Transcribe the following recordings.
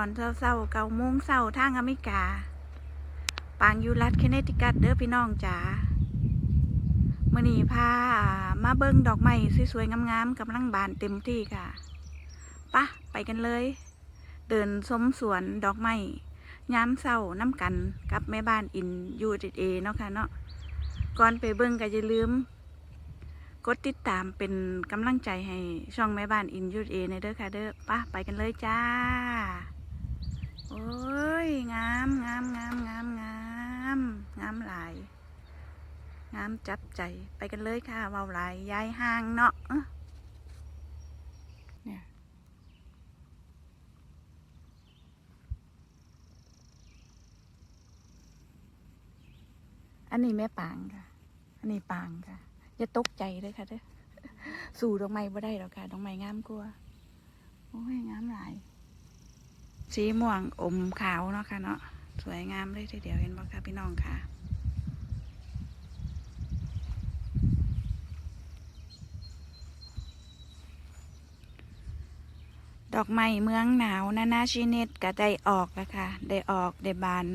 ตอนเศร้าๆเก้าโมงเศร้าทางอเมริกา ปางยูรัฐแคเนติคัตเด้อพี่น้องจ๋ามื่อนี้พามาเบิ่งดอกไม้สวยๆงามๆกำลังบานเต็มที่ค่ะปะไปกันเลย เดินชมสวนดอกไม้ยามเศร้าน้ำกันกับแม่บ้านอินยูเอเนาะค่ะเนาะก่อนไปเบิ่งก็อย่าลืม กดติดตามเป็นกำลังใจให้ช่องแม่บ้านอินยูเอในเด้อค่ะเด้อปะไปกันเลยจ้า โอ้ย งามงามงามงามงามงามหลาย งามจับใจไปกันเลยค่ะเวาหลายยายห่างเนาะเนี่ยอันนี้แม่ปางค่ะ อันนี้ปางค่ะ อย่าตกใจเลยค่ะเด้อสู่ดอกไม้บ่ได้หรอกค่ะดอกไม้งามกว่าโอ้ยงามหลาย สีม่วงอมขาวเนาะค่ะเนาะสวยงามเลยทีเดียวเห็นบ่ค่ะพี่น้องค่ะดอกไม้เมืองหนาวนานาชิเนตก็ได้ออกแล้วค่ะ ได้ออกได้บาน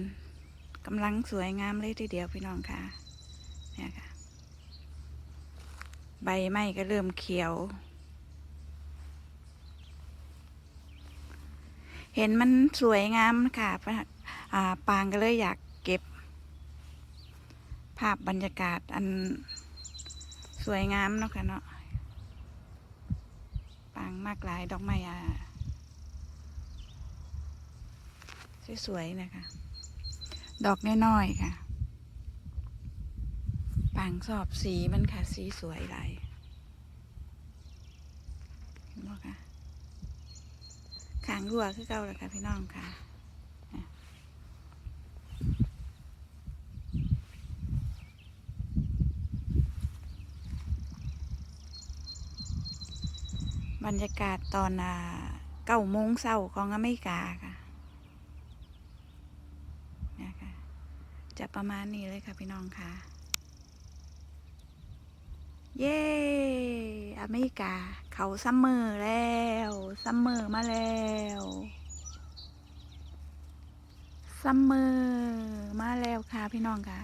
กำลังสวยงามเลยทีเดียวพี่น้องค่ะเนี่ยค่ะ ใบไม้ก็เริ่มเขียว เห็นมันสวยงามค่ะปะอ่าปางก็เลยอยากเก็บ ภาพบรรยากาศอันสวยงามเนาะค่ะเนาะปางมากหลายดอกไม้อะสวยๆนะคะ ดอกน้อยๆค่ะปางสอบสีมันค่ะ สีสวยหลายเห็นบ่คะางรัวคือเก่าแล้วค่ะพี่น้องค่ะบรรยากาศตอนเก้าโมงเช้าของอเมริกาค่ะนี่ค่ะจะประมาณนี้เลยค่ะพี่น้องค่ะ เย้ อเมริกา เขาซัมเมอร์แล้วซัมเมอร์มาแล้วซัมเมอร์มาแล้วค่ะพี่น้องค่ะ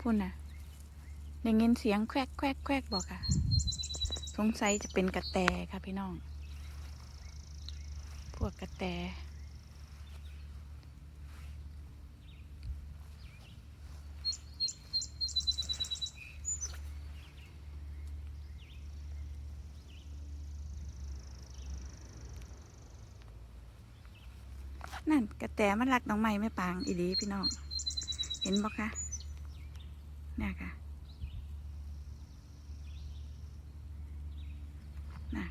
พูดนะได้ยินเสียงแควกแควกแควกบอกค่ะ สงสัยจะเป็นกระแตค่ะพี่น้อง พวกกระแต นั่นกระแตมันรักน้องใหม่ไม่ปางอีดีพี่น้อง เห็นบ่คะเนี่ยค่ะน่ะ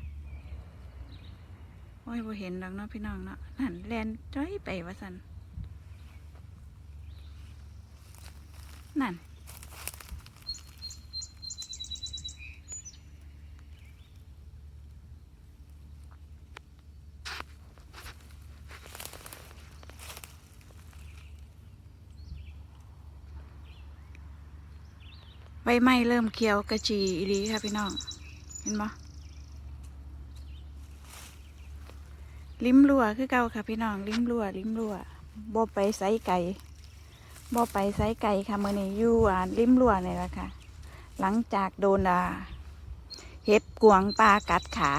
โอ้ยบ่เห็นดอกเนาะพี่น้องเนาะนั่นแลนจ้อยไปวะสันนั่น ไม้เริ่มเขียวกระจีอีหลีค่ะพี่น้อง เห็นบ่ลิ้มรั่วคือเก่าค่ะพี่น้อง ลิ้มรั่วลิ้มรั่วบ่ไปไสไก่บ่ไปไสไก่ค่ะเมื้อนี้อยู่อ่าลิ้มรั่วนี่แหละค่ะ หลังจากโดนอ่าเห็บกวงปลากัดขา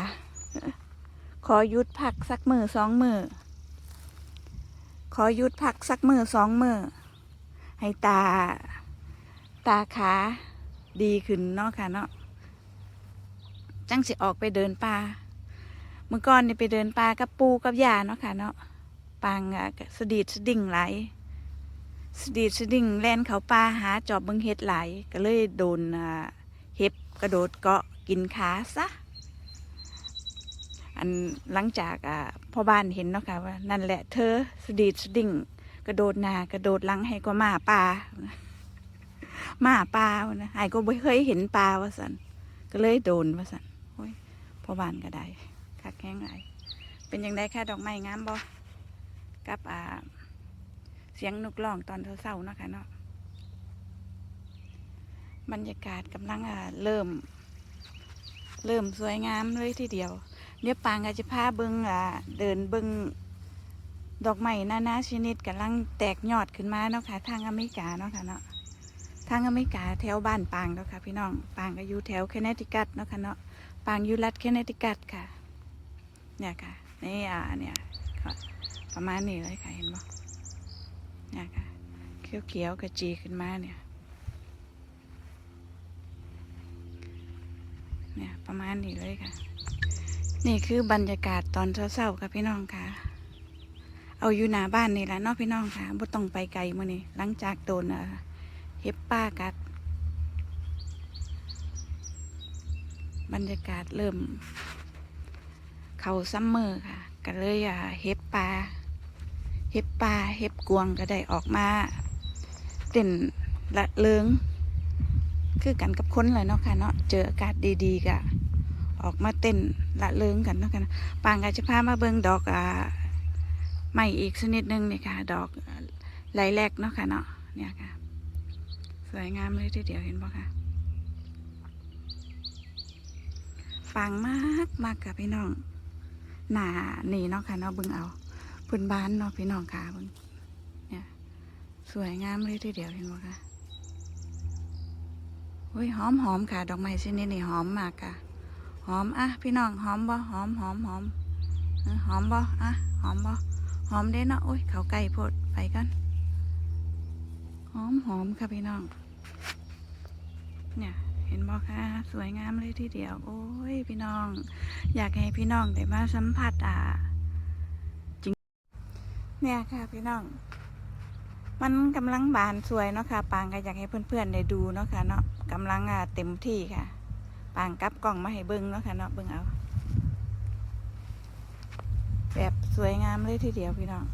ขอหยุดพักสักมือสองมือขอหยุดพักสักมือสองมือให้ตา ตาขา ดีขึ้นเนาะค่ะเนาะจังสิออกไปเดินป่าเมื่อก่อนนี่ไปเดินป่ากับปูกับยาเนาะค่ะ เนาะปางอะสะดีดสะดิ่งไหลสดีดสดิ่งแล่นเขาป่าหาจอบเบิงเห็ดไหลก็เลยโดนเห็บกระโดดเกาะกินขาซะอันหลังจากพ่อบ้านเห็นเนาะค่ะว่านั่นแหละเธอสดีดสดิ่งกระโดดหนากระโดดหลังให้กว่าหมาป่า หมาปลานะไอ้ก็ไม่เคยเห็นปลาว่าสันก็เลยโดนว่าสันโอ้ยพอบานก็ได้คักแห้งไรเป็นยังไงค่ะดอกไม้งามบ่กับอ่า เสียงนกร้องตอนเศร้าๆนะคะเนาะบรรยากาศกำลังอ่าเริ่ม เริ่มสวยงามเลยทีเดียวเดี๋ยวปางอาจจะพาเบิงอ่าเดินเบิงดอกไม้นานาชนิดกำลังแตกยอดขึ้นมาเนาะค่ะทางอเมริกาเนาะค่ะเนาะ ทางอเมริกาแถวบ้านปางเนาะค่ะ พี่น้องปางก็อยู่แถวแคเนติคัตเนาะค่ะเนาะปางอยู่รัฐแคเนติคัตค่ะ เนี่ยค่ะนี่อ่าเนี่ยประมาณนี้เลยค่ะเห็นบ่เนี่ยค่ะเขียวๆกระจีขึ้นมาเนี่ยเนี่ยประมาณนี้เลยค่ะ นี่คือบรรยากาศตอนเช้าๆค่ะพี่น้องค่ะ เอาอยู่หน้าบ้านนี่แหละเนาะพี่น้องค่ะบ่ต้องไปไกลมื้อนี้หลังจากโดนอ่อ เห็บป้ากัด บรรยากาศเริ่ม เข้าซัมเมอร์ค่ะ ก็เลยอ่าเห็บปลาเห็บปลาเห็บกวงก็ได้ออกมาเต้นละเลิงคือกันกับคนเลยเนาะค่ะเนาะเจออากาศดีๆก็ออกมาเต้นละเลิงกันเนาะค่ะปางก็จะพามาเบิ่งดอกอ่าใหม่อีกชนิดหนึงนี่ค่ะ ดอกไหลแรกเนาะค่ะเนาะเนี่ยค่ะ สวยงามเลยทีเดียวเห็นบ่ค่ะปังมากมากค่ะพี่น้อง หนานี่เนาะค่ะเนาะบิ่งเอาพื้นบ้านเนาะพี่น้องค่ะเบิ่งเนี่ยสวยงามเลยทีเดียวเห็นบ่ค่ะโอ้ยหอมหอมค่ะ ดอกไม้ชนิดนี้หอมมากค่ะ หอมอะพี่น้องหอมบ่หอมหอมหอมหอมบ่อะหอมบ่หอมเด้เนาะโอ้ยเขาใกล้โพดไปกันหอมหอมค่ะพี่น้อง เนี่ยเห็นบ่ค่ะสวยงามเลยทีเดียว โอ้ยพี่น้อง อยากให้พี่น้องได้มาสัมผัสอะจริง เนี่ยค่ะพี่น้อง มันกำลังบานสวยเนาะค่ะ ปางก็อยากให้เพื่อนๆได้ดูเนาะค่ะเนาะกำลังอะเต็มที่ค่ะ ปางกับกล่องมาให้เบิ้งเนาะค่ะเนาะเบิ้งเอา แบบสวยงามเลยทีเดียวพี่น้อง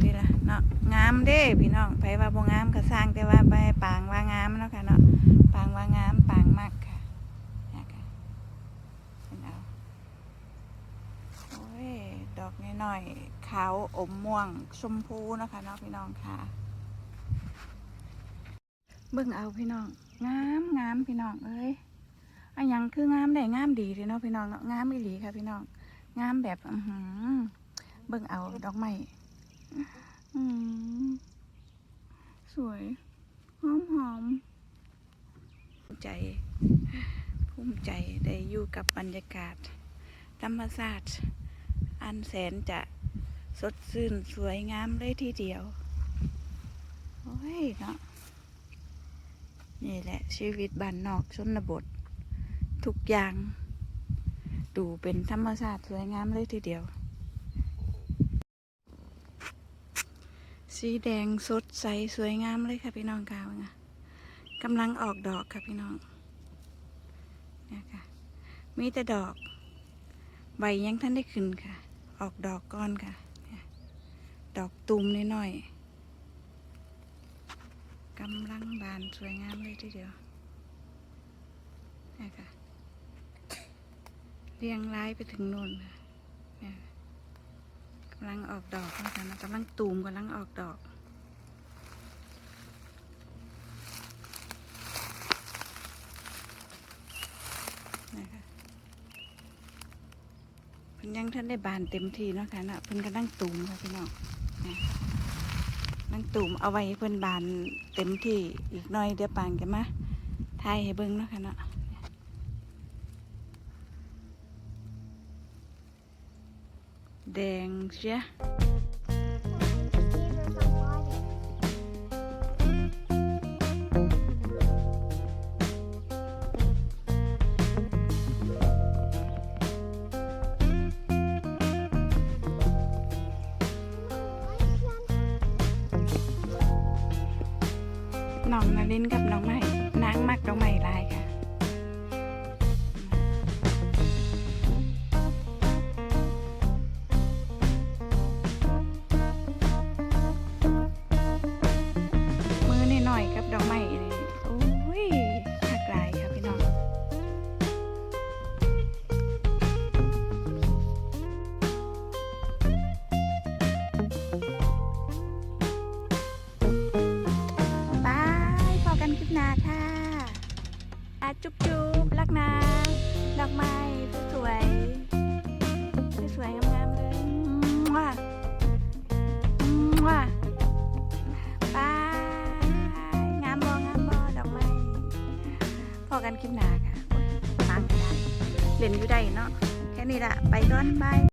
เบิ่งทีละเนาะงามเด้พี่น้องไผว่าบ่งามก็สร้างแต่ว่าไปปางว่างามเนาะค่ะเนาะปางว่างามปางมากค่ะนี่ค่ะเบิ่งเอาโอ้ยดอกน้อยๆขาวอมม่วงชมพูเนาะค่ะเนาะพี่น้องค่ะเบิ่งเอาพี่น้องงามงามพี่น้องเอ้ยอันยังคืองามได้งามดีเลยเนาะพี่น้องเนาะงามอีหลีค่ะพี่น้องงามแบบอือหือเบิ่งเอาดอกไม้ สวยหอมหอมภูมิใจ ภูมิใจได้อยู่กับบรรยากาศ ธรรมชาติ อันแสนจะสดชื่นสวยงามเลยทีเดียว โอ้ยเนาะนี่แหละ ชีวิตบ้านนอกชนบท ทุกอย่าง ดูเป็นธรรมชาติสวยงามเลยทีเดียว สีแดงสดใสสวยงามเลยค่ะพี่น้องค่ะว่าไงกำลังออกดอกค่ะพี่น้องเนี่ยค่ะมีแต่ดอก ใบยังท่านได้ขึ้นค่ะ ออกดอกก้อนค่ะ ดอกตูมน้อยๆกำลังบานสวยงามเลยทีเดียวเนี่ยค่ะเรียงรายไปถึงโน่นค่ะเนี่ยำลังออกดอกนะคะกำลังตูมกำลังออกดอก นะคะเพิ่นยังท่านได้บานเต็มทีเนาะค่ะนะเพิ่นกำลังตูมค่ะพี่น้องนี่ยนั่งตูมเอาไว้เพิ่นบานเต็มที่อีกหน่อยเดี๋ยวปางจะมาทายให้เบิ่งเนาะค่ะเนาะ แดงเชียน้องนาริน จุ๊บจุ๊บรักนะดอกไม้สวยสวยงามๆเลยว้าว้าป้างามบองามบอดอกไม้พอกันคลิปหนาค่ะตามกันได้เล่นอยู่ได้เนาะแค่นี้ละไปก่อนบาย